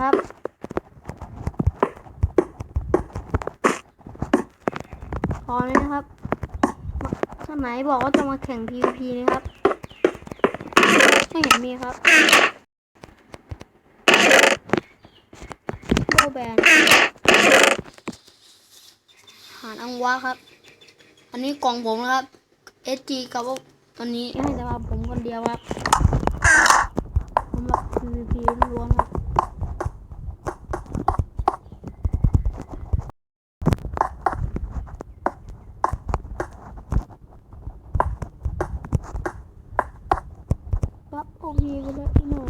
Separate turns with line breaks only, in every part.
ครับพอเลยนะครับ สมัยบอกว่าจะมาแข่ง PVP นะครับ ไม่เห็นมีครับโบแบนหารอังวะครับ อันนี้กล่องผมนะครับ SG กับว่าอันนี้ให้แต่ว่าผมคนเดียวครับสำหรับ PVP ล้วนๆครับ ปั๊บโอเคไปเลยพี่หนู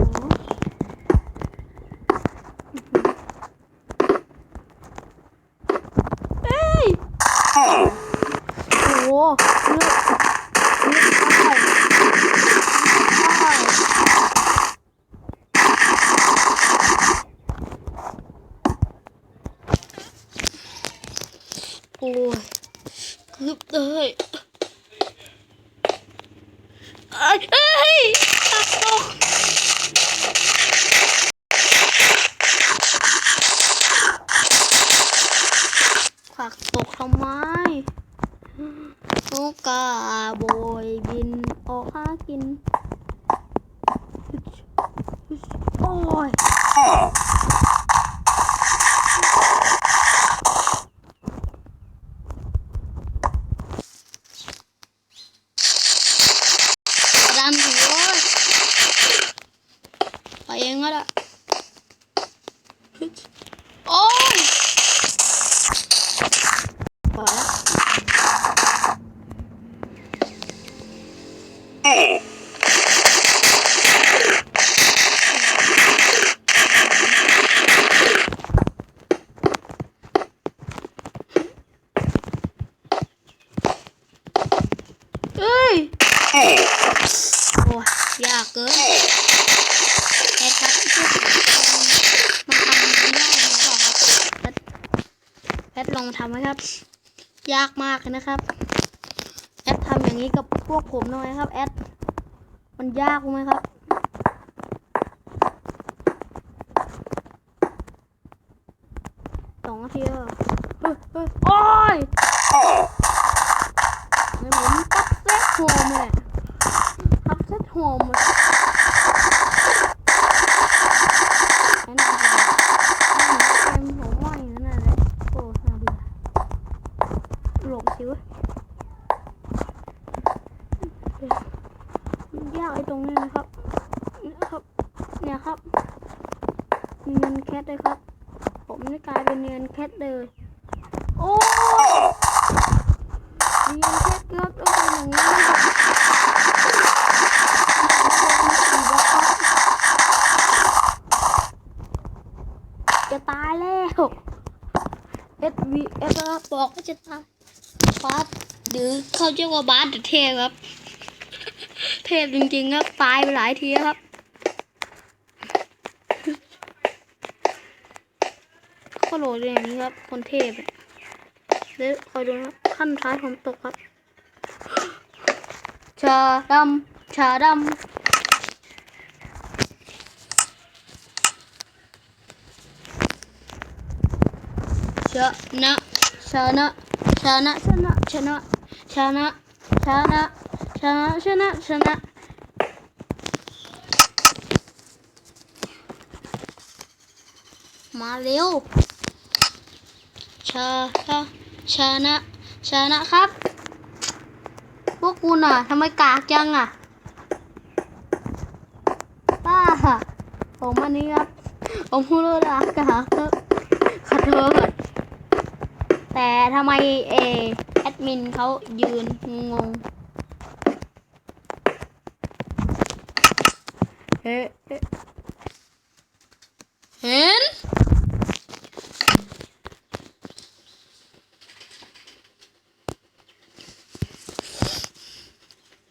เอ้ย โอ้โหเลือดเลือดเข้าเข้าโอ้ยคึ บเลยเอ้ยเอ้ยตักตกขวักตกทำไมนกกาโบยบินออกหากิน โอ้ย ดันหัวไปเองก็ได้โอ้ยปล่อยแล้ว เอ้ย โอ้ยยากเกินแอดครับมันทำมันยากหรือเปล่าครับแอดแอดลองทำไหมครับ ยากมากเลยนะครับ แอดทำอย่างนี้กับพวกผมหน่อยครับ แอด มันยากไหมครับสองนาทีแล้วเฮ้ยเฮ้ยโอ้ยในผมตับเซ็ตโฮมเลยตับเซ็ตโฮมเลยไอ้นั่นเป็นเกมผมว่าอย่างนั้นเลยโอ้น่าเบื่อหลบสิวะยากไอ้ตรงนี้นะครับเนี่ยครับ เนี่ยครับเนียนแคทเลยครับ ผมนี่กลายเป็นเนียนแคทเลย โอ้เนียนแคทครับต้องเป็นอย่างนี้นะครับจะตายแล้ว S V F ครับบอกว่าจะตายบาสหรือเขาเรียกว่าบาสเดอะเทพครับ เทพจริงๆครับตายไปหลายทีครับก็โหลดอย่างนี้ครับคนเทพเดี๋ยวคอยดูนะขั้นท้ายผมตกครับชาดำชาดำ ชนะชนะชนะชนะชนะชนะชนะชนะชนะชนะมาเร็วชาชาชนะชนะครับ พวกคุณอะทำไมกากจังอะป้าผมอันนี้ครับผมพูดเลยนะกากครับขอโทษ แต่ทำไมเอแอดมินเขายืนงงเอ๊ะเอ๊ะเห็น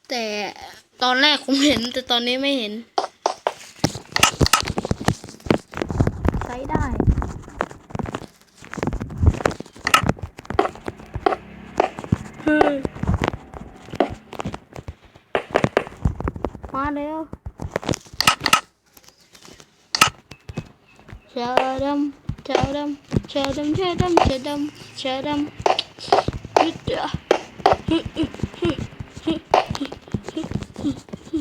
แต่ตอนแรกผมเห็น แต่ตอนนี้ไม่เห็น ใช้ได้ เฮ้ยมาเร็ว ชาดำชาดำชาดำชาดำชาดำชาดำฮึดเดะฮึฮึฮึ ฮึฮึ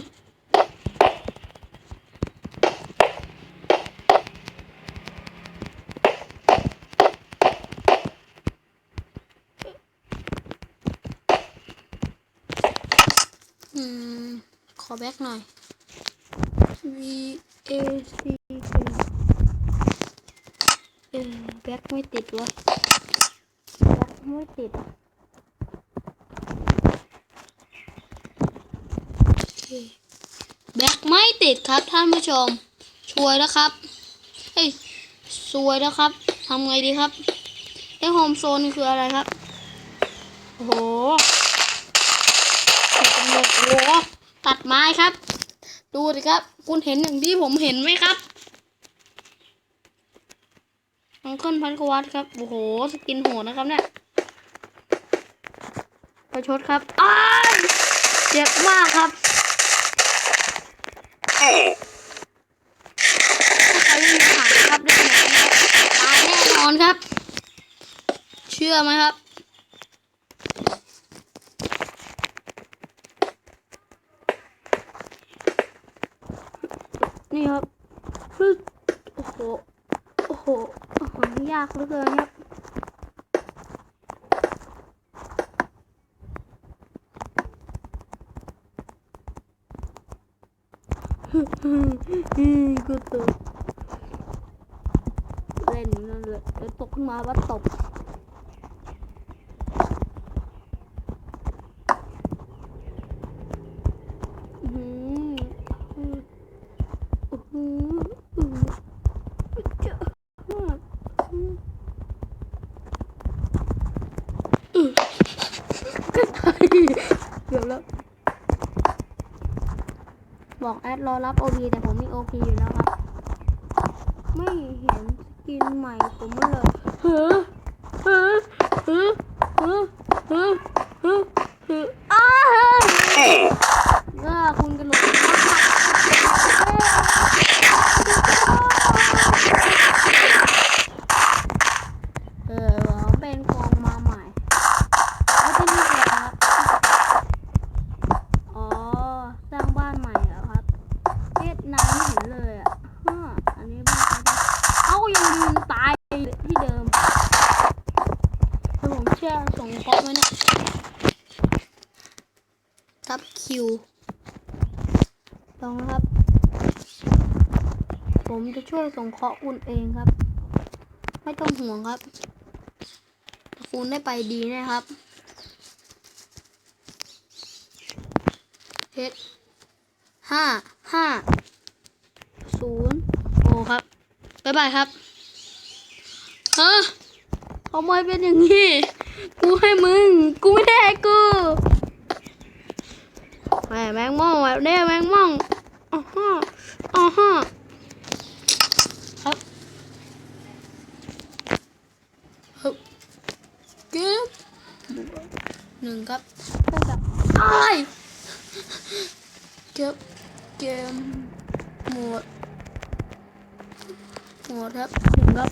อืมขอแบ็กหน่อย V A C K เอ แบ็กไม่ติดวะแบ็กไม่ติดแบ็กไม่ติดครับท่านผู้ชมช่วยแล้วครับเฮ้ยสวยแล้วครับทำไงดีครับไอโฮมโซนคืออะไรครับ โอ้โหโอ้โหตัดไม้ครับ ดูสิครับ คุณเห็นอย่างที่ผมเห็นไหมครับ อังเคิลพันกวัตครับ โอ้โห สกินโหดนะครับเนี่ยประชดครับอ้ายเจ็บมากครับถ้าใครไม่มีขาครับได้ไหนตายแน่นอนครับ เชื่อไหมครับนี่ครับโอ้โห โอ้โห ยากเหลือเกินครับกูตกเล่นนั่นเลยตกขึ้นมาว่าตกอื้อหืออื้อหืออื้อหือเจ้าอื้ออื้อเกือบแล้ว บอกแอ ดรอรับ OP แต่ผมมี OP อยู่แล้วครับ ไม่เห็นสกินใหม่ผมเลยเฮ้อเฮ้อเฮ้อเฮ้อเฮ้อเฮ้ออ้าเฮ้ยน่าคุณกระโดดเออผมเป็นกองมาใหม่แล้วที่นี่เหรอครับ อ๋อ สร้างบ้านใหม่เหรอครับเวียดนามไม่เห็นเลยอะฮะอันนี้บ้านใครนะเอ้ายังยืนตายที่เดิมถ้าผมเชื่อส่งเคราะห์ไว้เนี่ยทับคิวลองนะครับ ผม จะช่วยส่งเคราะห์คุณเองครับ ไม่ต้องห่วงครับ คุณได้ไปดีแนะครับเพชรห้าห้าศูนย์โอครับบ๊ายบายครับฮะทำไมเป็นอย่างนี้ กูให้มึง กูไม่ได้กูแหมแมงม่องแบบนี้แมงม่องอ๋อฮะอ๋อฮะครับฮึบเก็บหนึ่ง ครับเท่ากับอ้ายเก็บเกมหมดหมดครับหนึ่งครับ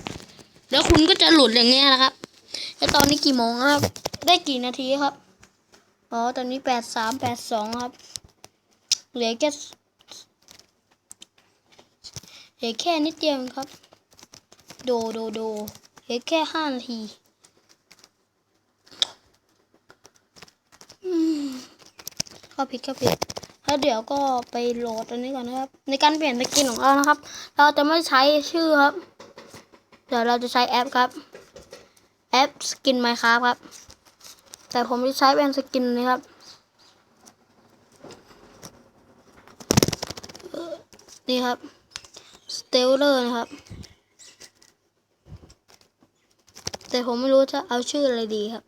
แล้วคุณก็จะหลุดอย่างเงี้ยนะครับ แล้วตอนนี้กี่โมงครับ ได้กี่นาทีครับ อ๋อ ตอนนี้แปดสามแปดสองครับ เหลือแค่เหลือแค่นิดเดียวครับ โดโดโดเหลือแค่ห้านาทีอืม เข้าผิดเข้าผิดแล้วเดี๋ยวก็ไปโหลดอันนี้ก่อนนะครับ ในการเปลี่ยนสกินของเรานะครับ เราจะไม่ใช้ชื่อครับ เดี๋ยวเราจะใช้แอปครับ แอปสกินไมครับครับ แต่ผมจะใช้เป็นสกินนี้ครับนี่ครับสเตลเลอร์นะครับ แต่ผมไม่รู้จะเอาชื่ออะไรดีครับ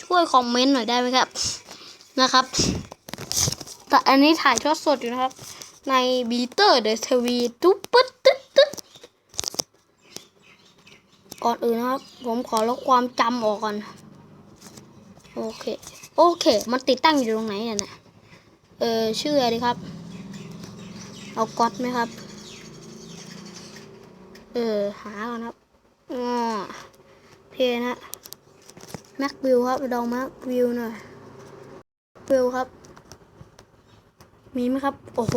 ช่วยคอมเมนต์หน่อยได้ไหมครับ นะครับ แต่อันนี้ถ่ายทอดสดอยู่นะครับ ในบีเตอร์เดอะทวีตุ๊บปึ๊ดตึ๊ดตึ๊ดก่อนอื่นนะครับ ผมขอลบความจำออกก่อน โอเค โอเค มันติดตั้งอยู่ตรงไหนเนี่ยนะเออชื่ออะไรครับ เอาก๊อตไหมครับ เออหาก่อนครับอ๋อเพนะแม็กวิวครับลองแม็กวิวหน่อย วิวครับ มีไหมครับ โอ้โห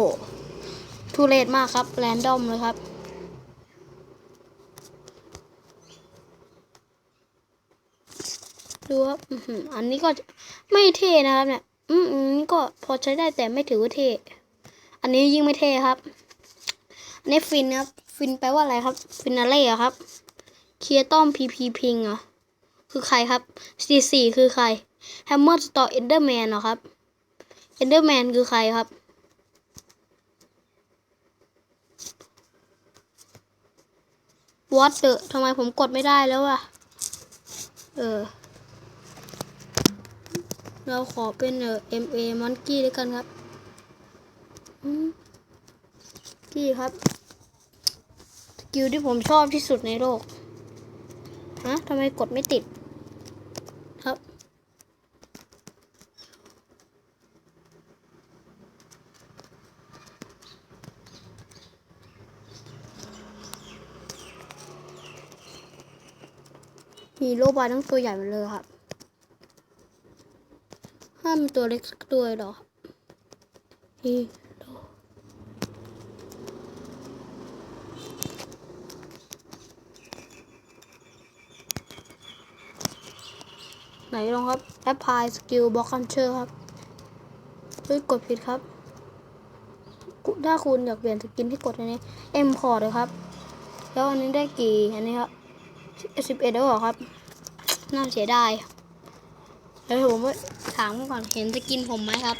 ทุเรศมากครับ แรนดอมเลยครับ ดูครับอื้มอันนี้ก็ไม่เท่นะครับเนี่ยอืมอืมก็พอใช้ได้แต่ไม่ถือว่าเท่ อันนี้ยิ่งไม่เท่ครับ อันนี้ฟินครับ ฟินแปลว่าอะไรครับ ฟินาเล่อะครับ เคียต้อมพีพีพิงเหรอ คือใครครับสี่สี่คือใคร แฮมเมอร์สตอร์เอนเดอร์แมนเหรอครับเอนเดอร์แมนคือใครครับวอตเตอร์ทำไมผมกดไม่ได้แล้วอะเออ เราขอเป็นเออ MA มอนกี้ด้วยกันครับกี้ครับ สกิลที่ผมชอบที่สุดในโลก ฮะทำไมกดไม่ติด ฮีโร่บายต้องตัวใหญ่หมดเลยครับ ห้ามตัวเล็กสักตัวหรอฮีโร่ไหนลองครับแอปพลายสกิลบล็อกคันเชอร์ครับเฮ้ยกดผิดครับถ้าคุณอยากเปลี่ยนสกินที่กดอันนี้เอ็มพอร์ตเลยครับ แล้วอันนี้ได้กี่อันนี้ครับสิบเอ็ดแล้วหรอครับ น่าเสียดายเดี๋ยวผมถามก่อนเห็นสกินผมไหมครับ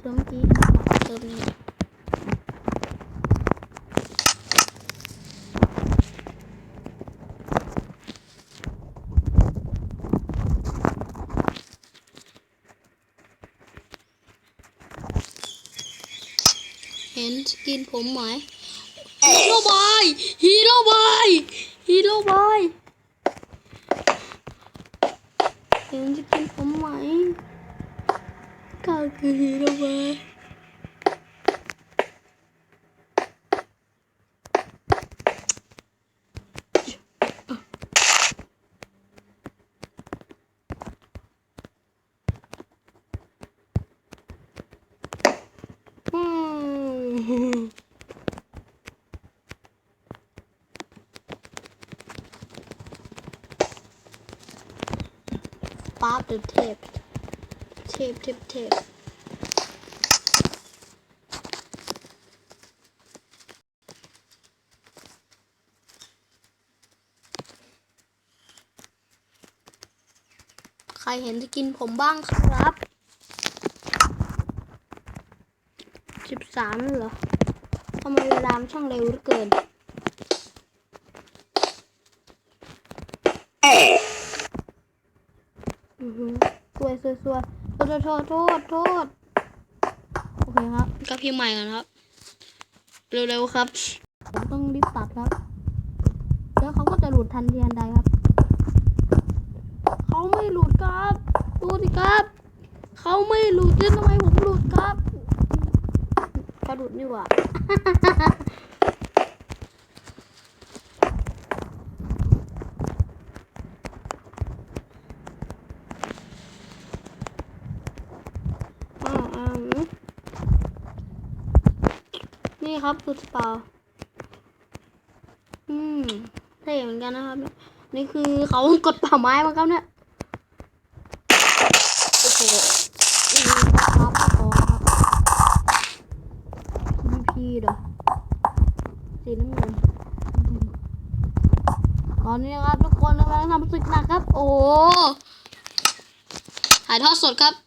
เติมเมื่อกี้เติมนี่ เห็นสกินผมไหมฮีโร่บอยฮีโร่บอยฮีโร่บอยเห็นสกินผมไหมก็คือฮีโร่บอยอืม ป๊าบหรือเทปเทปเทปเทปใครเห็นจะกินผมบ้างครับสิบสามเหรอทำไมเวลามช่างเร็วเหลือเกิน อือหือ สวยสวยสวยโทษโทษโทษโทษโอเคครับก็พิมพ์ใหม่กันครับ เร็วๆครับ ผมต้องรีบตัดครับ แล้วเขาก็จะหลุดทันทีทันใดครับ เขาไม่หลุดครับดูสิครับ เขาไม่หลุดแล้วทำไมผมหลุดครับกระหลุดนี่หว่าอ่าอ่าอืม ครับคือสปาอืมเท่เหมือนกันนะครับ นี่คือเขากดป่าไม้มาครับเนี่ยโอ้โหนี่ครับขอครับ PVP เหรอสีน้ำเงินตอนนี้นะครับทุกคนกำลังทำศึกหนักครับ โอ้หถ่ายทอดสดครับ